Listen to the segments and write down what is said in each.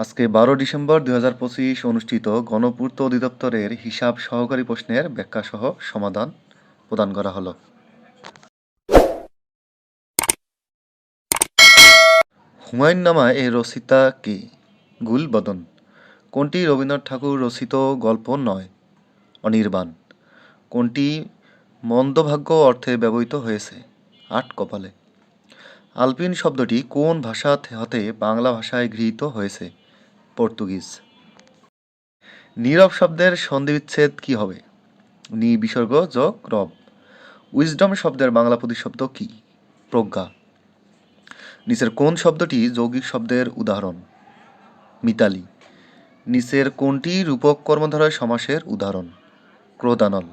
আজকে বারো ডিসেম্বর দুই হাজার পঁচিশ অনুষ্ঠিত গণপূর্ত অধিদপ্তরের হিসাব সহকারী প্রশ্নের ব্যাখ্যাসহ সমাধান প্রদান করা হলো। হুমায়ুন নামা এ রচিতা কে? গুলবদন। কোনটি রবীন্দ্রনাথ ঠাকুর রচিত গল্প নয়? অনির্বাণ। কোনটি মন্দভাগ্য অর্থে ব্যবহৃত হয়েছে? আট কপালে। আলপিন শব্দটি কোন ভাষা হতে বাংলা ভাষায় গৃহীত হয়েছে? পর্তুগিজ। নীরব শব্দের সন্ধিবিচ্ছেদ কি হবে? নি বিসর্গ যোগ রব। উইজডম শব্দের বাংলা প্রতিশব্দ কি? প্রজ্ঞা। নিচের কোন শব্দটি যৌগিক শব্দের উদাহরণ? মিতালি। নিচের কোনটি রূপক কর্মধারয় সমাসের উদাহরণ? ক্রোধানল।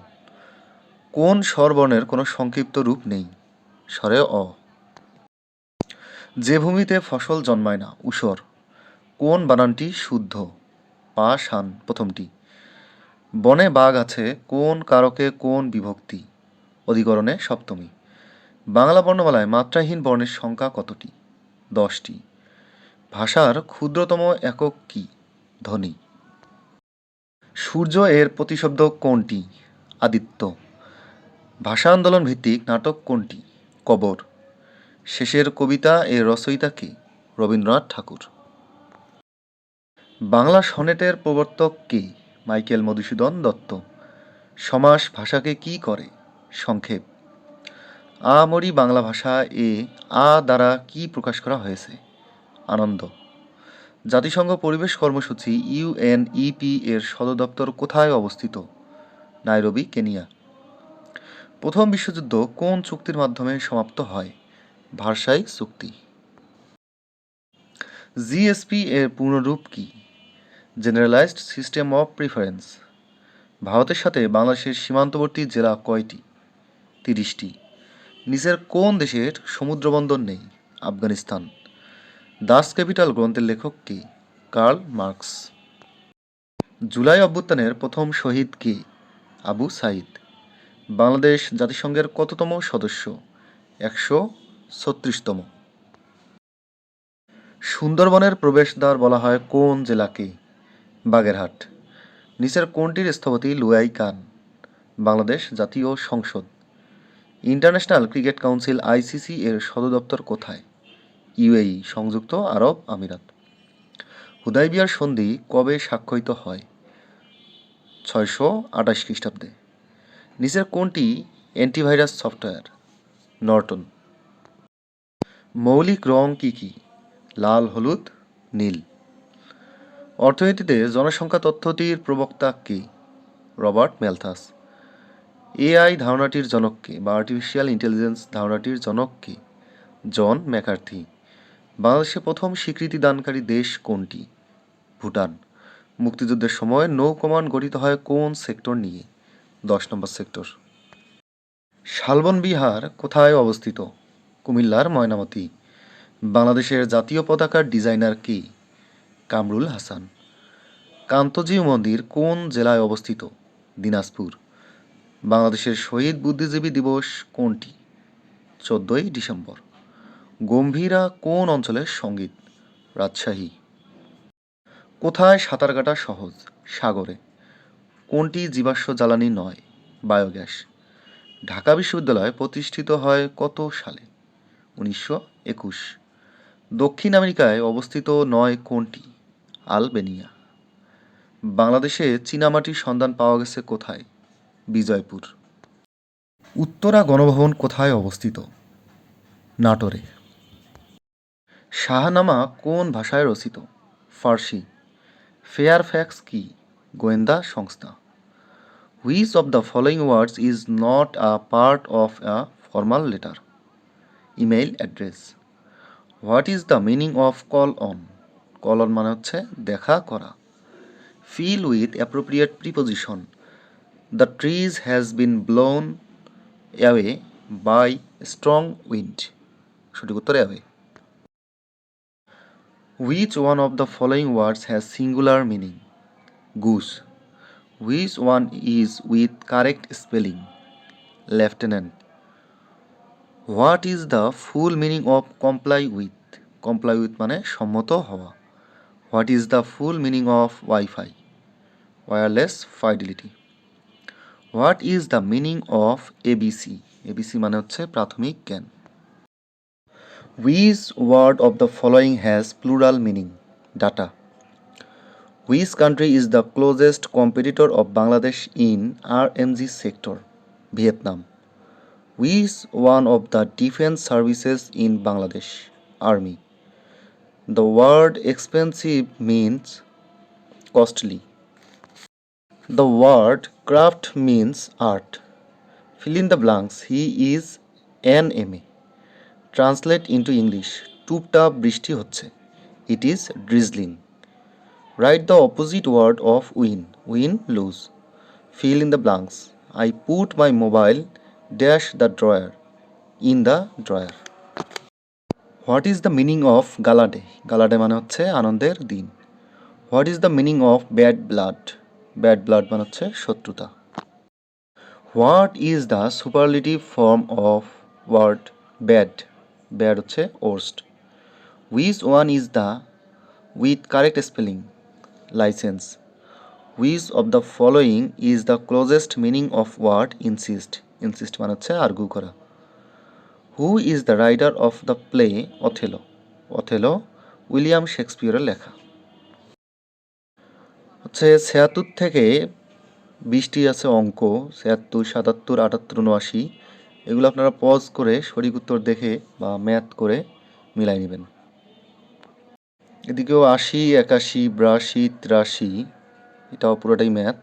কোন স্বরবর্ণের কোনো সংক্ষিপ্ত রূপ নেই? স্বরে অ। যে ভূমিতে ফসল জন্মায় না, উসর। কোন বানানটি শুদ্ধ? পা, শান, প্রথমটি। বনে বাঘ আছে, কোন কারকে কোন বিভক্তি? অধিকরণে সপ্তমী। বাংলা বর্ণমালায় মাত্রাহীন বর্ণের সংখ্যা কতটি? দশটি। ভাষার ক্ষুদ্রতম একক কি? ধ্বনি। সূর্য এর প্রতিশব্দ কোনটি? আদিত্য। ভাষা আন্দোলন ভিত্তিক নাটক কোনটি? কবর। শেষের কবিতা এর রচয়িতা কে? রবীন্দ্রনাথ ঠাকুর। বাংলা সনেটের প্রবর্তক কে? মাইকেল মধুসূদন দত্ত। সমাস ভাষাকে কি করে? সংক্ষেপ। আমরি বাংলা ভাষা এ আ দ্বারা কি প্রকাশ করা হয়েছে? আনন্দ। জাতিসংঘ পরিবেশ কর্মসূচি ইউএনইপি এর সদর দপ্তর কোথায় অবস্থিত? Nairobi, Kenya. প্রথম বিশ্বযুদ্ধ কোন চুক্তির মাধ্যমে সমাপ্ত হয়? ভার্সাই চুক্তি। জিএসপি এর পূর্ণরূপ কি? Generalised system of preference. ভারতের সাথে বাংলাদেশের সীমান্তবর্তী জেলা কয়টি? তিরিশটি। নিচের কোন দেশের সমুদ্রবন্দর নেই? আফগানিস্তান। দাস ক্যাপিটাল গ্রন্থের লেখক কে? Karl Marx. জুলাই অভ্যুত্থানের প্রথম শহীদ কে? আবু সাইদ। বাংলাদেশ জাতিসংঘের কততম সদস্য? একশো ছত্রিশতম। সুন্দরবনের প্রবেশদ্বার বলা হয় কোন জেলাকে? বাগেরহাট। নিচের কোনটির স্থপতি লুয়াই কান? বাংলাদেশ জাতীয় সংসদ। ইন্টারন্যাশনাল ক্রিকেট কাউন্সিল আইসিসি এর সদর দপ্তর কোথায়? ইউএই, সংযুক্ত আরব আমিরাত। হুদাইবিয়ার সন্ধি কবে স্বাক্ষরিত হয়? ছয়শো আঠাশ খ্রিস্টাব্দে। নিচের কোনটি অ্যান্টিভাইরাস সফটওয়্যার? নর্টন। মৌলিক রং কী কী? লাল, হলুদ, নীল। অর্থনীতিতে জনসংখ্যা তথ্যটির প্রবক্তা কে? রবার্ট ম্যালথাস এআই ধারণাটির জনক কে? বা আর্টিফিশিয়াল ইন্টেলিজেন্স ধারণাটির জনক কে? John McCarthy. বাংলাদেশে প্রথম স্বীকৃতি দানকারী দেশ কোনটি? ভুটান। মুক্তিযুদ্ধের সময় নৌ কমান্ড গঠিত হয় কোন সেক্টর নিয়ে? দশ নম্বর সেক্টর। শালবন বিহার কোথায় অবস্থিত? কুমিল্লার ময়নামতি। বাংলাদেশের জাতীয় পতাকার ডিজাইনার কে? কামরুল হাসান। কান্তজিউ মন্দির কোন জেলায় অবস্থিত? দিনাজপুর। বাংলাদেশের শহীদ বুদ্ধিজীবী দিবস কোনটি? চোদ্দোই ডিসেম্বর। গম্ভীরা কোন অঞ্চলের সংগীত? রাজশাহী। কোথায় সাঁতার কাটা সহজ? সাগরে। কোনটি জীবাশ্ম জ্বালানি নয়? বায়োগ্যাস। ঢাকা বিশ্ববিদ্যালয় প্রতিষ্ঠিত হয় কত সালে? উনিশশো একুশ। দক্ষিণ আমেরিকায় অবস্থিত নয় কোনটি? আলবেনিয়া। বাংলাদেশে চীনামাটির সন্ধান পাওয়া গেছে কোথায়? বিজয়পুর। উত্তরা গণভবন কোথায় অবস্থিত? নাটোরে। শাহনামা কোন ভাষায় রচিত? ফার্সি। ফেয়ার ফ্যাক্স কি? গোয়েন্দা সংস্থা। Which of the following words is not a part of a formal letter. Email address. What is the meaning of call on? Call on মানে হচ্ছে দেখা করা। Fill with appropriate preposition the trees has been blown away by strong wind সঠিক উত্তর away which one of the following words has singular meaning goose which one is with correct spelling lieutenant what is the full meaning of comply with comply with মানে সম্মত হওয়া। What is the full meaning of wifi wireless fidelity what is the meaning of ABC ABC মানে হচ্ছে প্রাথমিক জ্ঞান। Which word of the following has plural meaning data which country is the closest competitor of Bangladesh in R MG sector Vietnam which one of the defence services in Bangladesh army the word expensive means costly The word craft means art. Fill in the blanks. He is an MA. Translate into English. টুপটাপ বৃষ্টি হচ্ছে it is drizzling right the opposite word of win win lose fill in the blanks I put my mobile dash the drawer in the drawer what is the meaning of gala day gala day মানে হচ্ছে আনন্দের দিন। What is the meaning of bad blood bad blood মানে হচ্ছে শত্রুতা। What is the superlative form of word bad bad হচ্ছে worst which one is the with correct spelling licence which of the following is the closest meaning of word insist insist মানে হচ্ছে argue করা। Who is the writer of the play Othello Othello William শেক্সপিয়রের লেখা। হচ্ছে ছিয়াত্তর থেকে বিশটি আছে অঙ্ক, ছিয়াত্তর, সাতাত্তর, আটাত্তর, উনআশি। এগুলো আপনারা পজ করে সঠিক উত্তর দেখে বা ম্যাথ করে মিলাই নেবেন। এদিকেও আশি, একাশি, বিরাশি, তিরাশি, এটাও পুরোটাই ম্যাথ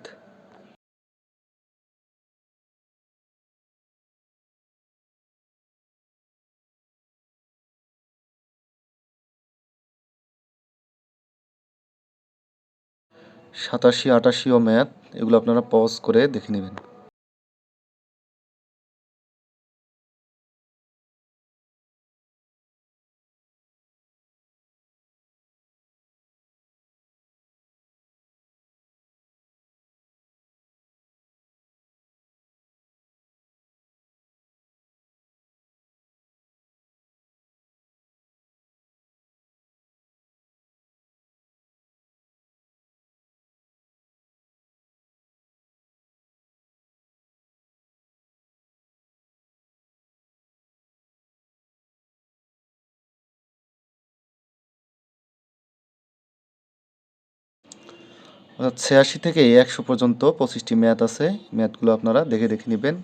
সাতাশি আটাশি ও ম্যাথ এগুলো আপনারা পজ করে দেখে নেবেন। অর্থাৎ ছিয়াশি থেকে একশো পর্যন্ত পঁচিশটি ম্যাথ আছে। ম্যাথগুলো আপনারা দেখে দেখে নেবেন।